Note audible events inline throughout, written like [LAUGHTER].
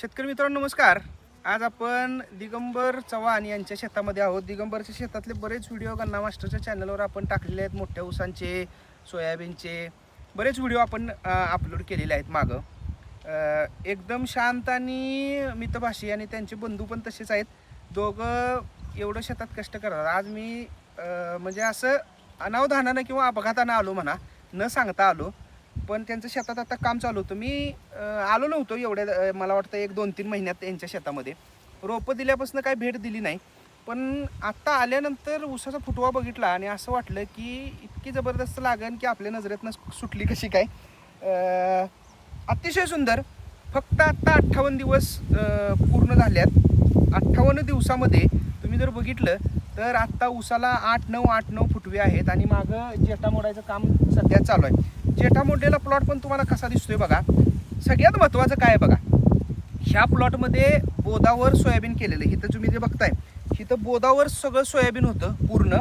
शेतकरी मित्रांनो नमस्कार. आज आपण दिगंबर चव्हाण यांच्या शेतामध्ये आहोत. दिगंबरच्या शेतातले बरेच व्हिडिओ गन्ना मास्टरच्या चॅनलवर आपण टाकलेले आहेत. मोठ्या ऊसांचे सोयाबीनचे बरेच व्हिडिओ आपण अपलोड केलेले आहेत मागं. एकदम शांत आणि मितभाषी आणि त्यांचे बंधू पण तसेच आहेत. दोघं एवढं शेतात कष्ट करतात. आज मी म्हणजे असं अनावधानानं किंवा अपघातानं आलो म्हणा न सांगता आलो. पण त्यांचं शेतात आता काम चालू होतं. मी आलो नव्हतो एवढ्या मला वाटतं एक दोन तीन महिन्यात त्यांच्या शेतामध्ये. रोपं दिल्यापासून काय भेट दिली नाही. पण आत्ता आल्यानंतर उसाचा फुटवा बघितला आणि असं वाटलं की इतकी जबरदस्त लागण की आपल्या नजरेतनं सुटली कशी काय? अतिशय सुंदर. फक्त आत्ता अठ्ठावन्न दिवस पूर्ण झाल्यात. अठ्ठावन्न दिवसामध्ये तुम्ही जर बघितलं तर आत्ता उसाला आठ नऊ आठ नऊ फुटवे आहेत आणि मागं जेटा मोडायचं काम सध्या चालू आहे. जेटा मोडलेला प्लॉट पण तुम्हाला कसा दिसतोय बघा. सगळ्यात महत्त्वाचं काय बघा? ह्या प्लॉटमध्ये बोदावर सोयाबीन केलेलं आहे. इथं तुम्ही जे बघताय इथं बोदावर सगळं सोयाबीन होतं पूर्ण.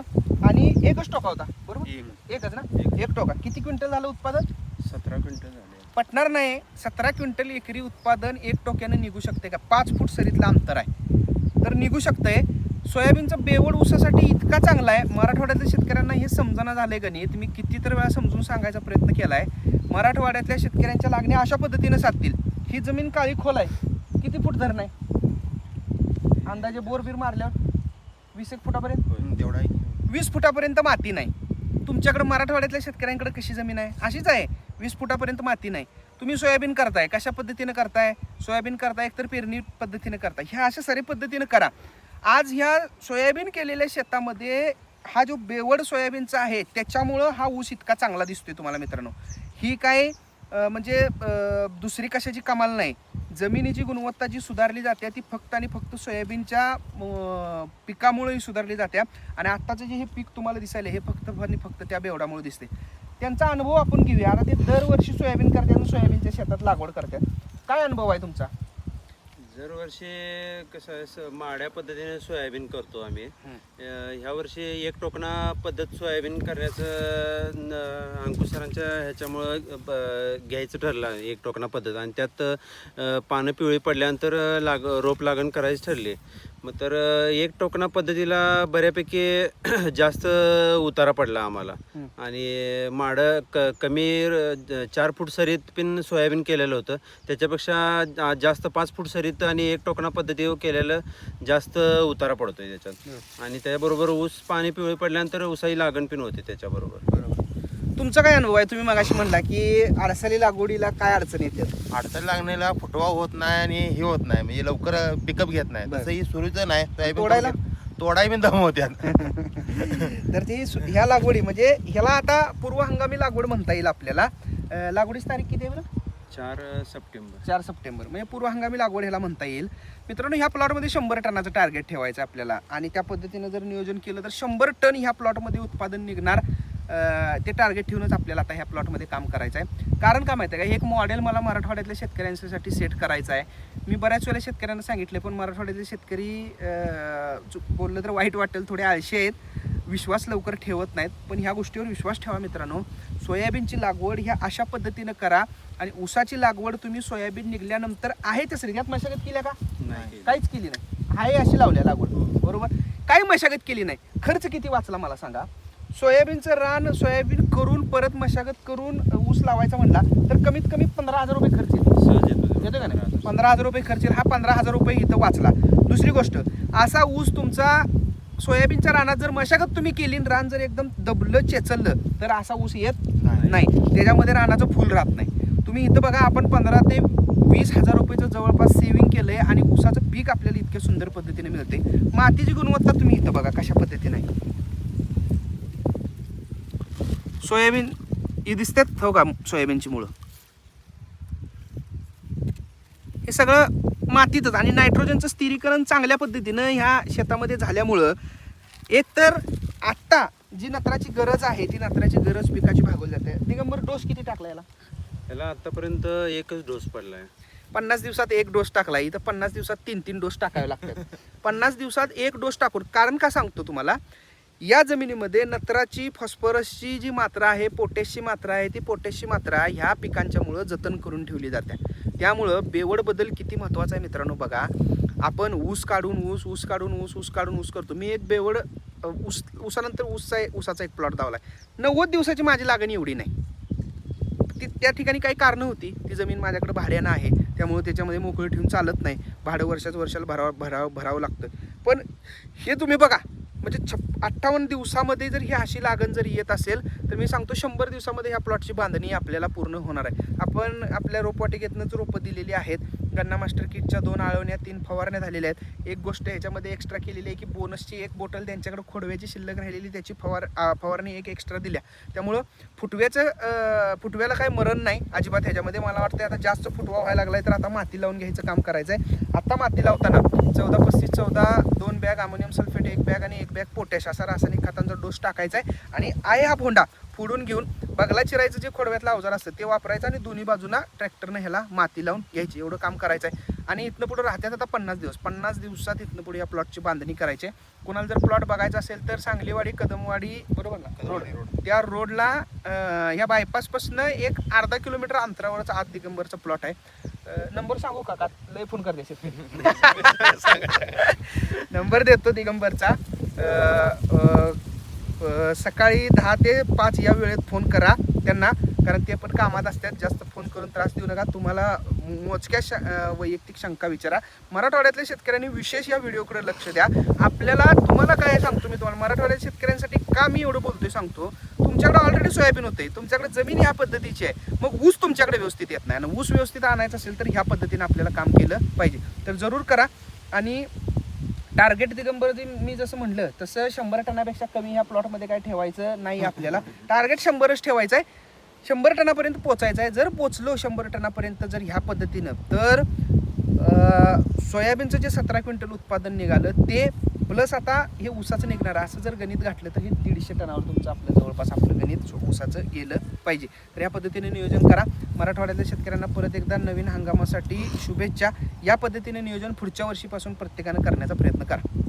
आणि एकच टोका होता बरोबर? एकच ना? एक टोका. किती क्विंटल झालं उत्पादन? सतरा क्विंटल झाले. पटणार नाही. सतरा क्विंटल एकरी उत्पादन एक टोक्यानं निघू शकते का? पाच फूट सरीतलं अंतर आहे. तर निघू शकतंय. सोयाबीनचा बेवड ऊसासाठी इतका चांगला आहे. मराठवाड्यातल्या शेतकऱ्यांना हे समजणं झालंय गणित मी किती तर वेळा समजून सांगायचा प्रयत्न केला आहे मराठवाड्यातल्या शेतकऱ्यांच्या लागण्या अशा पद्धतीनं साधतील. ही जमीन काळी खोल आहे. किती फूट धरण आहे? अंदाजे बोर बीर मारल्यावर वीस एक फुटापर्यंत? तेवढा आहे. वीस फुटापर्यंत माती नाही. तुमच्याकडे मराठवाड्यातल्या शेतकऱ्यांकडे कशी जमीन आहे? अशीच आहे. वीस फुटापर्यंत माती नाही. तुम्ही सोयाबीन करताय. कशा पद्धतीनं करताय? सोयाबीन करताय एकतर पेरणी पद्धतीनं करताय. ह्या अशा सारी पद्धतीनं करा. आज ह्या सोयाबीन केलेल्या शेतामध्ये हा जो बेवड सोयाबीनचा आहे त्याच्यामुळं हा ऊस इतका चांगला दिसतोय तुम्हाला मित्रांनो. ही काय म्हणजे दुसरी कशाची कमाल नाही. जमिनीची गुणवत्ता जी सुधारली जाते ती फक्त आणि फक्त सोयाबीनच्या पिकामुळेही सुधारली जाते. आणि आत्ताचं जे हे पीक तुम्हाला दिसायला हे फक्त आणि फक्त त्या बेवडामुळे दिसते. त्यांचा अनुभव आपण घेऊया. आता ते दरवर्षी सोयाबीन करतात आणि सोयाबीनच्या शेतात लागवड करतात. काय अनुभव आहे तुमचा? दरवर्षी कसं आहे स- माड्या पद्धतीने सोयाबीन करतो आम्ही. अं, ह्या वर्षी एक टोकना पद्धत सोयाबीन करण्याचं न- अंकुश सरांच्या ह्याच्यामुळं ब- घ्यायचं ठरलं आहे, एक टोकना पद्धत. आणि त्यात अं, पानं पिवळी पडल्यानंतर लाग रोप लागण करायची ठरली. मग तर एक टोकना पद्धतीला बऱ्यापैकी [CLEARS THROAT] जास्त उतारा पडला आम्हाला. आणि माडं क कमी चार फूट सरीत पण सोयाबीन केलेलं होतं. त्याच्यापेक्षा जास्त पाच फूट सरीत आणि एक टोकना पद्धतीवर केलेलं जास्त उतारा पडतोय त्याच्यात. आणि त्याबरोबर ऊस पाणी पिवळी पडल्यानंतर ऊसाही लागण पण होते त्याच्याबरोबर. तुमचा काय अनुभव आहे? तुम्ही मगाशी म्हणला की अडसली लागवडीला काय अडचण येते? अडचण लागण्याला फुटवा होत नाही आणि हे होत नाही. म्हणजे लवकर पिकअप घेत नाही. बरं. तसं ही सुरूचं नाही. सोयाबीन तोडायला? तोडाय दम होत्यात [LAUGHS] तर ती सु- ह्या लागवडी म्हणजे ह्याला आता पूर्व हंगामी लागवड म्हणता येईल आपल्याला. अं, लागवडीची तारीख किती आहे बरं? चार सप्टेंबर. चार सप्टेंबर. म्हणजे पूर्व हंगामी लागवड ह्याला म्हणता येईल. मित्रांनो ह्या प्लॉटमध्ये शंभर टनाचं टार्गेट ठेवायचं आपल्याला. आणि त्या पद्धतीनं जर नियोजन केलं तर शंभर टन ह्या प्लॉटमध्ये उत्पादन निघणार. ते टार्गेट ठेवूनच आपल्याला आता ह्या प्लॉटमध्ये काम करायचं आहे कारण काय माहिती आहे का एक मॉडेल मला मराठवाड्यातल्या शेतकऱ्यांसाठी सेट करायचं आहे. मी बऱ्याच वेळेला शेतकऱ्यांना सांगितले पण मराठवाड्यातले शेतकरी बोललं तर वाईट वाटेल थोडे आळशी आहेत विश्वास लवकर ठेवत नाहीत पण ह्या गोष्टीवर विश्वास ठेवा मित्रांनो. सोयाबीनची लागवड ह्या अशा पद्धतीनं करा आणि ऊसाची लागवड तुम्ही सोयाबीन निघल्यानंतर आहे त्या श्रीज्ञात मशागत केल्या का? नाही काहीच केली नाही. आहे अशी लावल्या लागवड. बरोबर? काही मशागत केली नाही. खर्च किती वाचला मला सांगा? सोयाबीनचं रान सोयाबीन करून परत मशागत करून ऊस लावायचा म्हणला तर कमीत कमी पंधरा हजार रुपये खर्च येतो. सहज येतो येतो का नाही? पंधरा हजार. रुपये खर्च येईल. हा पंधरा हजार रुपये इथं वाचला. दुसरी गोष्ट असा ऊस तुमचा सोयाबीनच्या रानात जर मशागत तुम्ही केली आणि रान जर एकदम दबलं चेचललं तर असा ऊस येत नाही. त्याच्यामध्ये रानाचं फुल राहत नाही. तुम्ही इथं बघा आपण पंधरा ते वीस हजार रुपयाचं जवळपास सेव्हिंग केलंय आणि ऊसाचं पीक आपल्याला इतक्या सुंदर पद्धतीने मिळते मातीची गुणवत्ता तुम्ही इथं बघा कशा पद्धतीने आहे. सोयाबीन ही दिसतात हो का सोयाबीनची मुळं? हे सगळं मातीतच आणि नायट्रोजनचं स्थिरीकरण चांगल्या पद्धतीनं ह्या शेतामध्ये झाल्यामुळं एकतर आत्ता जी नत्राची गरज आहे ती नत्राची गरज पिकाची भागवली जाते. दिगंबर डोस किती टाकला याला? त्याला आतापर्यंत एकच डोस पडलाय. पन्नास दिवसात एक डोस टाकला इथं पन्नास दिवसात तीन तीन डोस टाकावे लागतात. पन्नास दिवसात एक डोस टाकून कारण का सांगतो तुम्हाला? या जमिनीमध्ये नत्राची फॉस्फरसची जी मात्रा आहे पोटॅशची मात्रा आहे ती पोटॅशची मात्रा ह्या पिकांच्यामुळं जतन करून ठेवली जाते त्यामुळं बेवड बदल किती महत्त्वाचा आहे मित्रांनो बघा. आपण ऊस काढून ऊस ऊस काढून ऊस ऊस काढून ऊस करतो. मी एक बेवड ऊस ऊसानंतर ऊसचा ऊसाचा एक प्लॉट लावला नव्वद दिवसाची माझी लागण एवढी नाही. ती त्या ठिकाणी काही कारणं होती. ती जमीन माझ्याकडे भाड्यानं आहे. त्यामुळे त्याच्यामध्ये मोकळी ठेवून चालत नाही. भाडं वर्षाच वर्षाला भरावं भरावं भरावं लागतं. पण हे तुम्ही बघा. म्हणजे छप अठ्ठावन्न दिवसामध्ये जर ही अशी लागण जर येत असेल तर मी सांगतो शंभर दिवसामध्ये ह्या प्लॉटची बांधणी आपल्याला पूर्ण होणार आहे. आपण आपल्या रोपवाटिकेतनंच रोपं दिलेली आहेत. गन्ना मास्टर किटच्या दोन आळवण्या तीन फवारण्या झालेल्या आहेत. एक गोष्ट ह्याच्यामध्ये एक्स्ट्रा केलेली आहे की बोनसची एक बॉटल त्यांच्याकडे खोडव्याची शिल्लक राहिलेली त्याची फवार फवारणी एक एक्स्ट्रा दिल्या. त्यामुळं फुटव्याचं फुटव्याला काही मरण नाही. अजिबात ह्याच्यामध्ये मला वाटतं आता जास्त फुटवा व्हायला लागलाय तर आता माती लावून घ्यायचं काम करायचं आहे आता माती लावताना चौदा पस्तीस चौदा दोन बॅग अमोनियम सल्फेट एक बॅग आणि एक बॅग पोटॅश असा रासायनिक खतांचा डोस टाकायचा आहे आणि आहे हा भोंडा फोडून घेऊन बगला चिरायचं जे खोडव्यातलं अवजार असतं ते वापरायचं आणि दोन्ही बाजूना ट्रॅक्टरनं ह्याला माती लावून घ्यायची. एवढं काम करायचं आहे. आणि इथनं पुढे राहत्यात आता पन्नास दिवस. पन्नास दिवसात इथनं पुढे या प्लॉटची बांधणी करायची आहे. कोणाला जर प्लॉट बघायचा असेल तर सांगलीवाडी कदमवाडी बरोबर ना रोड. त्या रोडला ह्या बायपासपासून एक अर्धा किलोमीटर अंतरावरचा आत दिगंबरचा प्लॉट आहे. नंबर सांगू का? लय फोन करते [LAUGHS] नंबर देतो दिगंबरचा. सकाळी दहा ते पाच या वेळेत फोन करा त्यांना. कारण ते पण कामात असतात. जास्त फोन करून त्रास देऊ नका. तुम्हाला मोजक्या श वैयक्तिक शंका विचारा. मराठवाड्यातल्या शेतकऱ्यांनी विशेष या व्हिडिओकडे लक्ष द्या. आपल्याला तुम्हाला काय सांगतो मी तुम्हाला? मराठवाड्याच्या शेतकऱ्यांसाठी का मी एवढं बोलतोय सांगतो? तुमच्याकडे ऑलरेडी सोयाबीन होते तुमच्याकडे जमीन ह्या पद्धतीची आहे. मग ऊस तुमच्याकडे व्यवस्थित येत नाही. आणि ऊस व्यवस्थित आणायचं असेल तर ह्या पद्धतीने आपल्याला काम केलं पाहिजे. तर जरूर करा. आणि टार्गेट दिगंबर मी जसं म्हणलं तसं शंभर टनापेक्षा कमी ह्या प्लॉटमध्ये काय ठेवायचं नाही आपल्याला. टार्गेट शंभरच ठेवायचं आहे शंभर टनापर्यंत पोचायचं आहे जर पोचलो शंभर टनापर्यंत जर ह्या पद्धतीनं तर सोयाबीनचं जे सतरा क्विंटल उत्पादन निघालं ते प्लस आता हे ऊसाचं निघणार. असं जर गणित घातलं तर हे दीडशे टनावर तुमचं आपलं जवळपास आपलं गणित ऊसाचं गेलं पाहिजे. तर या पद्धतीने नियोजन करा. मराठवाड्यातल्या शेतकऱ्यांना परत एकदा नवीन हंगामासाठी शुभेच्छा. या पद्धतीने नियोजन पुढच्या वर्षीपासून प्रत्येकानं करण्याचा प्रयत्न करा.